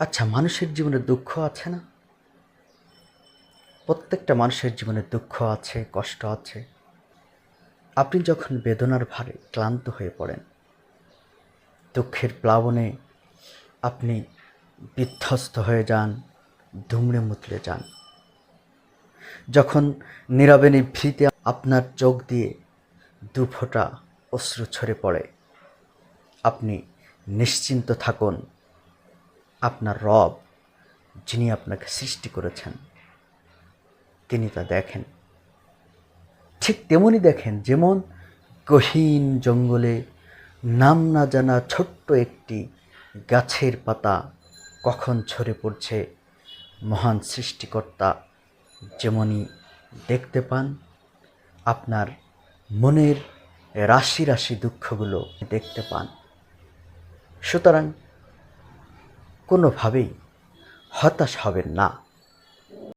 আচ্ছা মানুষের জীবনে দুঃখ আছে না? প্রত্যেকটা মানুষের জীবনে দুঃখ আছে, কষ্ট আছে। আপনি যখন বেদনার ভারে ক্লান্ত হয়ে পড়েন, দুঃখের প্লাবনে আপনি বিধ্বস্ত হয়ে যান, দুমড়ে মুতলে যান। যখন নীরবে নিভৃতে আপনার চোখ দিয়ে দু ফোঁটা অশ্রু ছড়ে পড়ে, আপনি নিশ্চিন্ত থাকুন আপনার রব, যিনি আপনাকে সৃষ্টি করেছেন, তিনি তা দেখেন। ঠিক তেমনই দেখেন যেমন গহীন জঙ্গলে নাম না জানা ছোট্ট একটি গাছের পাতা কখন ঝরে পড়ছে, মহান সৃষ্টিকর্তা যেমনই দেখতে পান, আপনার মনের রাশি রাশি দুঃখগুলো দেখতে পান। সুতরাং কোনোভাবেই হতাশ হবেন না।